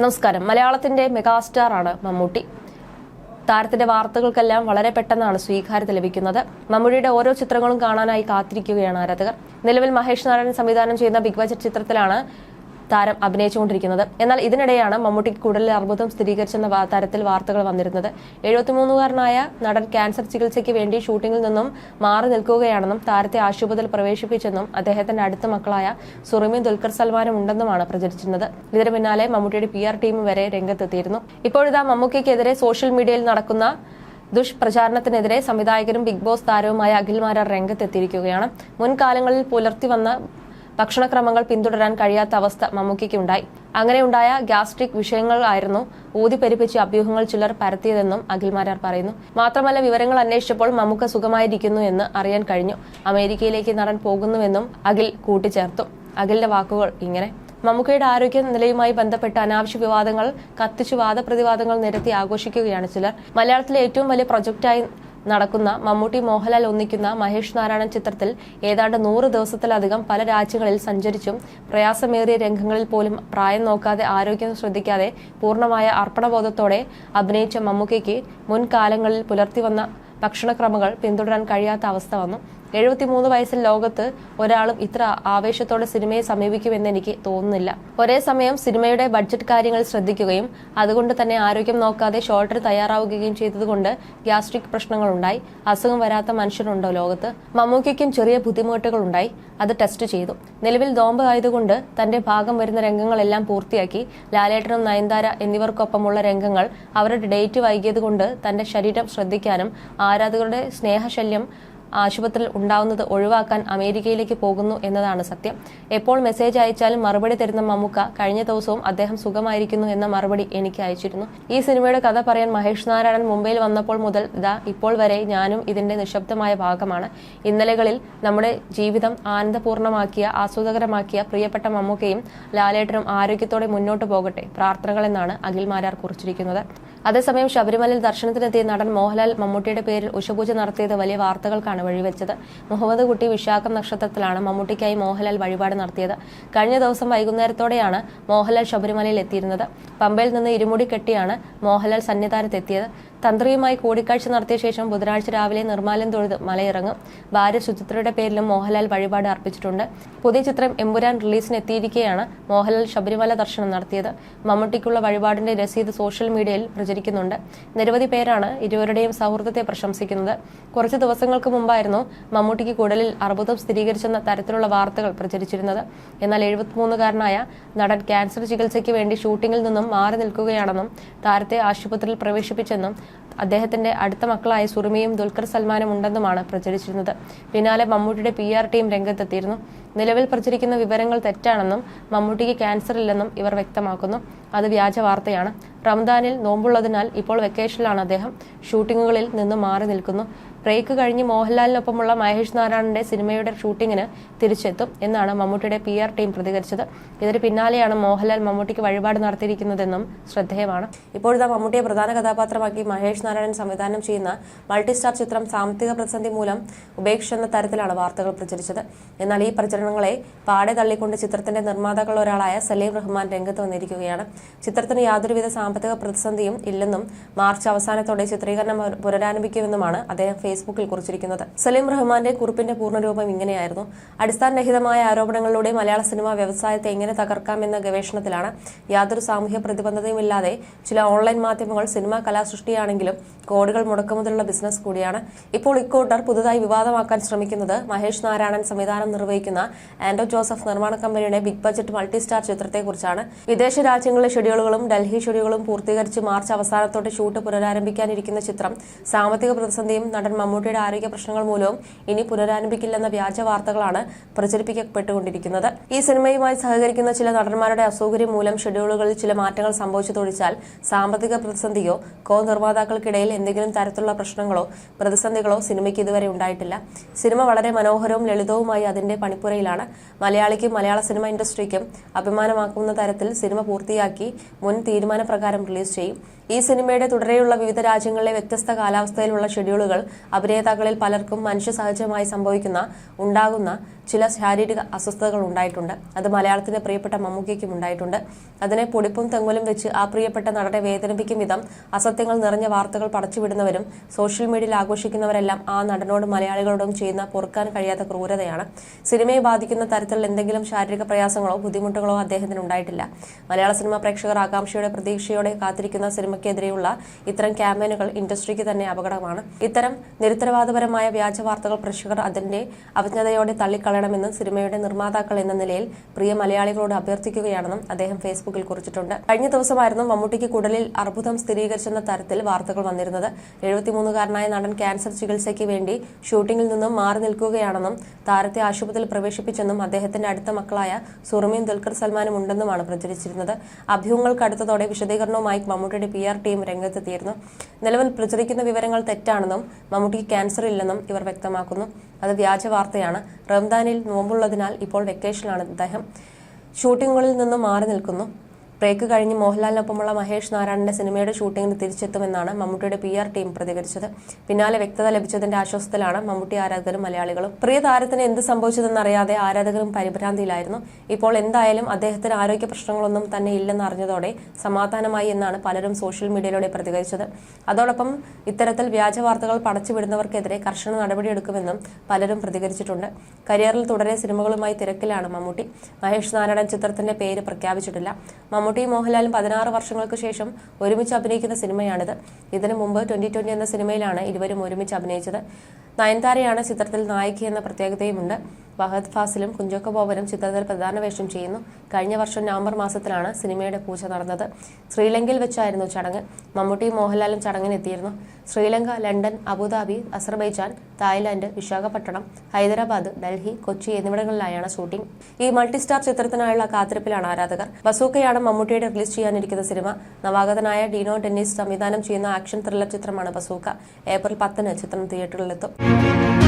നമസ്കാരം. മലയാളത്തിന്റെ മെഗാസ്റ്റാർ ആണ് മമ്മൂട്ടി. താരത്തിന്റെ വാർത്തകൾക്കെല്ലാം വളരെ പെട്ടെന്നാണ് സ്വീകാര്യത ലഭിക്കുന്നത്. മമ്മൂടിയുടെ ഓരോ ചിത്രങ്ങളും കാണാനായി കാത്തിരിക്കുകയാണ് ആരാധകർ. നിലവിൽ മഹേഷ് നാരായണൻ സംവിധാനം ചെയ്യുന്ന ബിഗ് ബജറ്റ് ചിത്രത്തിലാണ് താരം അഭിനയിച്ചുകൊണ്ടിരിക്കുന്നത്. എന്നാൽ ഇതിനിടെയാണ് മമ്മൂട്ടിക്ക് കൂടുതൽ അർബുദം സ്ഥിരീകരിച്ചെന്ന തരത്തിൽ വാർത്തകൾ വന്നിരുന്നത്. എഴുപത്തിമൂന്നുകാരനായ നടൻ ക്യാൻസർ ചികിത്സയ്ക്ക് വേണ്ടി ഷൂട്ടിംഗിൽ നിന്നും മാറി നിൽക്കുകയാണെന്നും താരത്തെ ആശുപത്രിയിൽ പ്രവേശിപ്പിച്ചെന്നും അദ്ദേഹത്തിന്റെ അടുത്ത മക്കളായ സുറിമിയും ദുൽഖർ സൽമാനും ഉണ്ടെന്നുമാണ് പ്രചരിച്ചിരുന്നത്. ഇതിന് പിന്നാലെ മമ്മൂട്ടിയുടെ പി ആർ ടീം വരെ രംഗത്തെത്തിയിരുന്നു. ഇപ്പോഴിതാ മമ്മൂക്കയ്ക്കെതിരെ സോഷ്യൽ മീഡിയയിൽ നടക്കുന്ന ദുഷ്പ്രചാരണത്തിനെതിരെ സംവിധായകരും ബിഗ് ബോസ് താരവുമായ അഖിൽ മാരാർ രംഗത്തെത്തിയിരിക്കുകയാണ്. മുൻകാലങ്ങളിൽ പുലർത്തി വന്ന ഭക്ഷണക്രമങ്ങൾ പിന്തുടരാൻ കഴിയാത്ത അവസ്ഥ മമ്മൂക്കിക്കുണ്ടായി അങ്ങനെയുണ്ടായ ഗ്യാസ്ട്രിക് വിഷയങ്ങളായിരുന്നു ഊതിപ്പെരിപ്പിച്ച് അഭ്യൂഹങ്ങൾ ചിലർ പരത്തിയതെന്നും അഖിൽമാരാർ പറയുന്നു. മാത്രമല്ല വിവരങ്ങൾ അന്വേഷിച്ചപ്പോൾ മമ്മൂക്ക സുഖമായിരിക്കുന്നു എന്ന് അറിയാൻ കഴിഞ്ഞു. അമേരിക്കയിലേക്ക് നടൻ പോകുന്നുവെന്നും അഖിൽ കൂട്ടിച്ചേർത്തു. അഖിലിന്റെ വാക്കുകൾ ഇങ്ങനെ. മമ്മൂക്കയുടെ ആരോഗ്യ നിലയുമായി ബന്ധപ്പെട്ട അനാവശ്യ വിവാദങ്ങൾ കത്തിച്ചു വാദപ്രതിവാദങ്ങൾ നിരത്തി ആഘോഷിക്കുകയാണ് ചിലർ. മലയാളത്തിലെ ഏറ്റവും വലിയ പ്രൊജക്റ്റായി നടക്കുന്ന മമ്മൂട്ടി മോഹൻലാൽ ഒന്നിക്കുന്ന മഹേഷ് നാരായണൻ ചിത്രത്തിൽ ഏതാണ്ട് നൂറ് ദിവസത്തിലധികം പല രാജ്യങ്ങളിൽ സഞ്ചരിച്ചും പ്രയാസമേറിയ രംഗങ്ങളിൽ പോലും പ്രായം നോക്കാതെ ആരോഗ്യം ശ്രദ്ധിക്കാതെ പൂർണമായ അർപ്പണബോധത്തോടെ അഭിനയിച്ച മമ്മൂക്കയ്ക്ക് മുൻകാലങ്ങളിൽ പുലർത്തി വന്ന ഭക്ഷണക്രമങ്ങൾ പിന്തുടരാൻ കഴിയാത്ത അവസ്ഥ വന്നു. എഴുപത്തിമൂന്ന് വയസ്സിൽ ലോകത്ത് ഒരാളും ഇത്ര ആവേശത്തോടെ സിനിമയെ സമീപിക്കുമെന്ന് എനിക്ക് തോന്നുന്നില്ല. ഒരേ സമയം സിനിമയുടെ ബഡ്ജറ്റ് കാര്യങ്ങൾ ശ്രദ്ധിക്കുകയും അതുകൊണ്ട് തന്നെ ആരോഗ്യം നോക്കാതെ ഷോർട്ടർ തയ്യാറാവുകയും ചെയ്തതുകൊണ്ട് ഗ്യാസ്ട്രിക് പ്രശ്നങ്ങളുണ്ടായി. അസുഖം വരാത്ത മനുഷ്യരുണ്ടോ ലോകത്ത്? മമ്മൂക്കയ്ക്കും ചെറിയ ബുദ്ധിമുട്ടുകൾ ഉണ്ടായി അത് ടെസ്റ്റ് ചെയ്തു. നിലവിൽ ദോമ്പ് ആയതുകൊണ്ട് തന്റെ ഭാഗം വരുന്ന രംഗങ്ങളെല്ലാം പൂർത്തിയാക്കി. ലാലേട്ടനും നയൻതാര എന്നിവർക്കൊപ്പമുള്ള രംഗങ്ങൾ അവരുടെ ഡേറ്റ് വൈകിയതുകൊണ്ട് തന്റെ ശരീരം ശ്രദ്ധിക്കാനും ആരാധകരുടെ സ്നേഹശല്യം ആശുപത്രിയിൽ ഉണ്ടാവുന്നത് ഒഴിവാക്കാൻ അമേരിക്കയിലേക്ക് പോകുന്നു എന്നതാണ് സത്യം. എപ്പോൾ മെസ്സേജ് അയച്ചാലും മറുപടി തരുന്ന മമ്മൂക്ക കഴിഞ്ഞ ദിവസവും അദ്ദേഹം സുഖമായിരിക്കുന്നു എന്ന മറുപടി എനിക്ക് അയച്ചിരുന്നു. ഈ സിനിമയുടെ കഥ പറയാൻ മഹേഷ് നാരായണൻ മുംബൈയിൽ വന്നപ്പോൾ മുതൽ ഇതാ ഇപ്പോൾ വരെ ഞാനും ഇതിന്റെ നിശബ്ദമായ ഭാഗമാണ്. ഇന്നലകളിൽ നമ്മുടെ ജീവിതം ആനന്ദപൂർണമാക്കിയ ആസ്വാദകരമാക്കിയ പ്രിയപ്പെട്ട മമ്മൂക്കയും ലാലേട്ടനും ആരോഗ്യത്തോടെ മുന്നോട്ട് പോകട്ടെ പ്രാർത്ഥനകൾ എന്നാണ് അഖിൽ മാരാർ കുറിച്ചിരിക്കുന്നത്. അതേസമയം ശബരിമലയിൽ ദർശനത്തിനെത്തിയ നടൻ മോഹൻലാൽ മമ്മൂട്ടിയുടെ പേരിൽ ഉഷപൂജ നടത്തിയത് വലിയ വാർത്തകൾക്കാണ് വഴിവെച്ചത്. മുഹമ്മദ് കുട്ടി വിശാഖം നക്ഷത്രത്തിലാണ് മമ്മൂട്ടിക്കായി മോഹൻലാൽ വഴിപാട് നടത്തിയത്. കഴിഞ്ഞ ദിവസം വൈകുന്നേരത്തോടെയാണ് മോഹൻലാൽ ശബരിമലയിൽ എത്തിയിരുന്നത്. പമ്പയിൽ നിന്ന് ഇരുമുടി കെട്ടിയാണ് മോഹൻലാൽ സന്നിധാനത്തെത്തിയത്. തന്ത്രിയുമായി കൂടിക്കാഴ്ച നടത്തിയ ശേഷം ബുധനാഴ്ച രാവിലെ നിർമ്മാലം തൊഴുത് മലയിറങ്ങും. ഭാര്യ സുചിത്രയുടെ പേരിലും മോഹൻലാൽ വഴിപാട് അർപ്പിച്ചിട്ടുണ്ട്. പുതിയ ചിത്രം എമ്പുരാൻ റിലീസിന് എത്തിയിരിക്കെയാണ് മോഹൻലാൽ ശബരിമല ദർശനം നടത്തിയത്. മമ്മൂട്ടിക്കുള്ള വഴിപാടിന്റെ രസീത് സോഷ്യൽ മീഡിയയിൽ പ്രചരിക്കുന്നുണ്ട്. നിരവധി പേരാണ് ഇരുവരുടെയും സൗഹൃദത്തെ പ്രശംസിക്കുന്നത്. കുറച്ച് ദിവസങ്ങൾക്ക് മുമ്പായിരുന്നു മമ്മൂട്ടിക്ക് കുടലിൽ അർബുദം സ്ഥിരീകരിച്ചെന്ന തരത്തിലുള്ള വാർത്തകൾ പ്രചരിച്ചിരുന്നത്. എന്നാൽ എഴുപത്തിമൂന്നുകാരനായ നടൻ ക്യാൻസർ ചികിത്സയ്ക്ക് വേണ്ടി ഷൂട്ടിംഗിൽ നിന്നും മാറി നിൽക്കുകയാണെന്നും താരത്തെ ആശുപത്രിയിൽ പ്രവേശിപ്പിച്ചെന്നും അദ്ദേഹത്തിന്റെ അടുത്ത മക്കളായ സുറുമിയും ദുൽഖർ സൽമാനും ഉണ്ടെന്നുമാണ് പ്രചരിച്ചിരുന്നത്. പിന്നാലെ മമ്മൂട്ടിയുടെ പി ആർ ടീം രംഗത്തെത്തിയിരുന്നു. നിലവിൽ പ്രചരിക്കുന്ന വിവരങ്ങൾ തെറ്റാണെന്നും മമ്മൂട്ടിക്ക് ക്യാൻസർ ഇല്ലെന്നും ഇവർ വ്യക്തമാക്കുന്നു. അത് വ്യാജ വാർത്തയാണ്. റംദാനിൽ നോമ്പുള്ളതിനാൽ ഇപ്പോൾ വെക്കേഷനിലാണ് അദ്ദേഹം. ഷൂട്ടിങ്ങുകളിൽ നിന്ന് മാറി നിൽക്കുന്നു. ബ്രേക്ക് കഴിഞ്ഞ് മോഹൻലാലിനൊപ്പമുള്ള മഹേഷ് നാരായണന്റെ സിനിമയുടെ ഷൂട്ടിങ്ങിന് തിരിച്ചെത്തും എന്നാണ് മമ്മൂട്ടിയുടെ പി ആർ ടീം പ്രതികരിച്ചത്. ഇതിന് പിന്നാലെയാണ് മോഹൻലാൽ മമ്മൂട്ടിക്ക് വഴിപാട് നടത്തിയിരിക്കുന്നതെന്നും ശ്രദ്ധേയമാണ്. ഇപ്പോഴത്തെ മമ്മൂട്ടിയെ പ്രധാന കഥാപാത്രമാക്കി മഹേഷ് നാരായണൻ സംവിധാനം ചെയ്യുന്ന മൾട്ടി സ്റ്റാർ ചിത്രം സാമ്പത്തിക പ്രതിസന്ധി മൂലം ഉപേക്ഷിച്ചെന്ന തരത്തിലാണ് വാർത്തകൾ പ്രചരിച്ചത്. എന്നാൽ ഈ പ്രചരണങ്ങളെ പാടെ തള്ളിക്കൊണ്ട് ചിത്രത്തിന്റെ നിർമ്മാതാക്കളിൽ ഒരാളായ സലീം റഹ്മാൻ രംഗത്ത് വന്നിരിക്കുകയാണ്. ചിത്രത്തിന് യാതൊരുവിധ സാമ്പത്തിക പ്രതിസന്ധിയും ഇല്ലെന്നും മാർച്ച് അവസാനത്തോടെ ചിത്രീകരണം പുനരാരംഭിക്കുമെന്നുമാണ് അദ്ദേഹം ഫേസ്ബുക്കിൽ കുറിച്ചിരിക്കുന്നത്. സലീം റഹ്മാന്റെ കുറിപ്പിന്റെ പൂർണരൂപം ഇങ്ങനെയായിരുന്നു. അടിസ്ഥാനരഹിതമായ ആരോപണങ്ങളിലൂടെ മലയാള സിനിമാ വ്യവസായത്തെ എങ്ങനെ തകർക്കാമെന്ന ഗവേഷണത്തിലാണ് യാതൊരു സാമൂഹ്യ പ്രതിബന്ധതയുമില്ലാതെ ചില ഓൺലൈൻ മാധ്യമങ്ങൾ സിനിമാ കലാസൃഷ്ടിയാണെങ്കിലും കോടികൾ മുടക്കുമുതലുള്ള ബിസിനസ് കൂടിയാണ്. ഇപ്പോൾ ഇക്കൂട്ടർ പുതുതായി വിവാദമാക്കാൻ ശ്രമിക്കുന്നത് മഹേഷ് നാരായണൻ സംവിധാനം നിർവഹിക്കുന്ന ആൻഡോ ജോസഫ് നിർമ്മാണ കമ്പനിയുടെ ബിഗ് ബജറ്റ് മൾട്ടി സ്റ്റാർ ചിത്രത്തെക്കുറിച്ചാണ്. വിദേശ രാജ്യങ്ങളിലെ ഷെഡ്യൂളുകളും ഡൽഹി ഷെഡ്യൂളുകളും പൂർത്തീകരിച്ച് മാർച്ച് അവസാനത്തോടെ ഷൂട്ട് പുനരാരംഭിക്കാനിരിക്കുന്ന ചിത്രം സാമ്പത്തിക പ്രതിസന്ധിയും നടൻ മമ്മൂട്ടിയുടെ ആരോഗ്യ പ്രശ്നങ്ങൾ മൂലവും ഇനി പുനരാരംഭിക്കില്ലെന്ന വ്യാജ വാർത്തകളാണ് പ്രചരിപ്പിക്കപ്പെട്ടുകൊണ്ടിരിക്കുന്നത്. ഈ സിനിമയുമായി സഹകരിക്കുന്ന ചില നടന്മാരുടെ അസൗകര്യം മൂലം ഷെഡ്യൂളുകളിൽ ചില മാറ്റങ്ങൾ സംഭവിച്ചതൊഴിച്ചാൽ സാമ്പത്തിക പ്രതിസന്ധിയോ കോ നിർമ്മാതാക്കൾക്കിടയിൽ എന്തെങ്കിലും തരത്തിലുള്ള പ്രശ്നങ്ങളോ പ്രതിസന്ധികളോ സിനിമയ്ക്ക് ഇതുവരെ ഉണ്ടായിട്ടില്ല. സിനിമ വളരെ മനോഹരവും ലളിതവുമായി അതിന്റെ പണിപ്പുരയിലാണ്. മലയാളിക്കും മലയാള സിനിമ ഇൻഡസ്ട്രിക്കും അഭിമാനമാക്കുന്ന തരത്തിൽ സിനിമ പൂർത്തിയാക്കി മുൻ തീരുമാനപ്രകാരം റിലീസ് ചെയ്യും. ഈ സിനിമയുടെ തുടരെയുള്ള വിവിധ രാജ്യങ്ങളിലെ വ്യത്യസ്ത കാലാവസ്ഥയിലുള്ള ഷെഡ്യൂളുകൾ അഭിനേതാക്കളിൽ പലർക്കും മനുഷ്യ സഹജമായി സംഭവിക്കുന്ന ഉണ്ടാകുന്ന ചില ശാരീരിക അസ്വസ്ഥതകൾ ഉണ്ടായിട്ടുണ്ട്. അത് മലയാളത്തിന്റെ പ്രിയപ്പെട്ട മമ്മൂക്കയ്ക്കും ഉണ്ടായിട്ടുണ്ട്. അതിനെ പൊടിപ്പും തെങ്ങലും വെച്ച് ആ പ്രിയപ്പെട്ട നടനെ വേദനിപ്പിക്കും വിധം അസത്യങ്ങൾ നിറഞ്ഞ വാർത്തകൾ പടച്ചുവിടുന്നവരും സോഷ്യൽ മീഡിയയിൽ ആഘോഷിക്കുന്നവരെല്ലാം ആ നടനോട് മലയാളികളോടും ചെയ്യുന്ന പൊറുക്കാൻ കഴിയാത്ത ക്രൂരതയാണ്. സിനിമയെ ബാധിക്കുന്ന തരത്തിൽ എന്തെങ്കിലും ശാരീരിക പ്രയാസങ്ങളോ ബുദ്ധിമുട്ടുകളോ അദ്ദേഹത്തിന് ഉണ്ടായിട്ടില്ല. മലയാള സിനിമ പ്രേക്ഷകർ ആകാംക്ഷയോടെ പ്രതീക്ഷയോടെ കാത്തിരിക്കുന്ന സിനിമയ്ക്കെതിരെയുള്ള ഇത്തരം ക്യാമ്പയിനുകൾ ഇൻഡസ്ട്രിക്ക് തന്നെ അപകടമാണ്. ഇത്തരം നിരുത്തരവാദപരമായ വ്യാജ വാർത്തകൾ പ്രേക്ഷകർ അതിന്റെ അവജ്ഞതയോടെ തള്ളിക്കളയണമെന്ന് സിനിമയുടെ നിർമ്മാതാക്കൾ എന്ന നിലയിൽ പ്രിയ മലയാളികളോട് അഭ്യർത്ഥിക്കുകയാണെന്നും അദ്ദേഹം ഫേസ്ബുക്കിൽ കുറിച്ചിട്ടുണ്ട്. കഴിഞ്ഞ ദിവസമായിരുന്നു മമ്മൂട്ടിക്ക് കുടലിൽ അർബുദം സ്ഥിരീകരിച്ചെന്ന തരത്തിൽ വാർത്തകൾ വന്നിരുന്നത്. എഴുപത്തിമൂന്നുകാരനായ നടൻ ക്യാൻസർ ചികിത്സയ്ക്ക് വേണ്ടി ഷൂട്ടിംഗിൽ നിന്നും മാറി നിൽക്കുകയാണെന്നും താരത്തെ ആശുപത്രിയിൽ പ്രവേശിപ്പിച്ചെന്നും അദ്ദേഹത്തിന്റെ അടുത്ത മക്കളായ സുറമിയും ദുൽഖർ സൽമാനും ഉണ്ടെന്നുമാണ് പ്രചരിച്ചിരുന്നത്. അഭ്യൂഹങ്ങൾക്കടുത്തതോടെ വിശദീകരണവുമായി മമ്മൂട്ടിയുടെ പി ആർ ടീം രംഗത്തെത്തിയിരുന്നു. നിലവിൽ പ്രചരിക്കുന്ന വിവരങ്ങൾ തെറ്റാണെന്നും മമ്മൂട്ടിക്ക് ക്യാൻസർ ഇല്ലെന്നും ഇവർ വ്യക്തമാക്കുന്നു. അത് വ്യാജ വാർത്തയാണ്. റംദാനിൽ നോമ്പുള്ളതിനാൽ ഇപ്പോൾ വെക്കേഷനാണ് അദ്ദേഹം ഷൂട്ടിങ്ങുകളിൽ നിന്നും മാറി നിൽക്കുന്നു. ബ്രേക്ക് കഴിഞ്ഞ് മോഹൻലാലിനൊപ്പമുള്ള മഹേഷ് നാരായണന്റെ സിനിമയുടെ ഷൂട്ടിംഗിന് തിരിച്ചെത്തുമെന്നാണ് മമ്മൂട്ടിയുടെ പി ആർ ടീം പ്രതികരിച്ചത്. പിന്നാലെ വ്യക്തത ലഭിച്ചതിന്റെ ആശ്വാസത്തിലാണ് മമ്മൂട്ടി ആരാധകരും മലയാളികളും. പ്രിയ താരത്തിന് എന്ത് സംഭവിച്ചതെന്നറിയാതെ ആരാധകരും പരിഭ്രാന്തിയിലായിരുന്നു. ഇപ്പോൾ എന്തായാലും അദ്ദേഹത്തിന് ആരോഗ്യ പ്രശ്നങ്ങളൊന്നും തന്നെ ഇല്ലെന്ന് അറിഞ്ഞതോടെ സമാധാനമായി എന്നാണ് പലരും സോഷ്യൽ മീഡിയയിലൂടെ പ്രതികരിച്ചത്. അതോടൊപ്പം ഇത്തരത്തിൽ വ്യാജ വാർത്തകൾ പടച്ചുവിടുന്നവർക്കെതിരെ കർശന നടപടിയെടുക്കുമെന്നും പലരും പ്രതികരിച്ചിട്ടുണ്ട്. കരിയറിൽ തുടരെ സിനിമകളുമായി തിരക്കിലാണ് മമ്മൂട്ടി. മഹേഷ് നാരായണൻ ചിത്രത്തിന്റെ പേര് പ്രഖ്യാപിച്ചിട്ടില്ല. മമ്മൂട്ടിയും മോഹൻലാലും പതിനാറ് വർഷങ്ങൾക്ക് ശേഷം ഒരുമിച്ച് അഭിനയിക്കുന്ന സിനിമയാണിത്. ഇതിനു മുമ്പ് ട്വന്റി ട്വന്റി എന്ന സിനിമയിലാണ് ഇരുവരും ഒരുമിച്ച് അഭിനയിച്ചത്. നയൻതാരയാണ് ചിത്രത്തിൽ നായിക എന്ന പ്രത്യേകതയുമുണ്ട്. ഫഹദ് ഫാസിലും കുഞ്ചോക്ക ബോബനും ചിത്രത്തിൽ പ്രധാന വേഷം ചെയ്യുന്നു. കഴിഞ്ഞ വർഷം നവംബർ മാസത്തിലാണ് സിനിമയുടെ പൂജ നടന്നത്. ശ്രീലങ്കയിൽ വെച്ചായിരുന്നു ചടങ്ങ്. മമ്മൂട്ടിയും മോഹൻലാലും ചടങ്ങിനെത്തിയിരുന്നു. Sri Lanka London Abu Dhabi Azerbaijan Thailand Visakhapatnam Hyderabad Delhi Kochi എന്നിവിടങ്ങളിലായാണ് shooting. ഈ മൾട്ടി സ്റ്റാർ ചിത്രത്തിനായുള്ള കാത്തിരിപ്പിലാണ് ആരാധകർ. ബസൂക്കയാണ് മമ്മൂട്ടിയുടെ റിലീസ് ചെയ്യാനിരിക്കുന്ന സിനിമ. നവാഗതനായ ഡീനോ ഡെന്നിസ് സംവിധാനം ചെയ്യുന്ന ആക്ഷൻ ത്രില്ലർ ചിത്രമാണ് ബസൂക്ക. ഏപ്രിൽ പത്തിന് ചിത്രം തിയേറ്ററിലെത്തും. Thank you.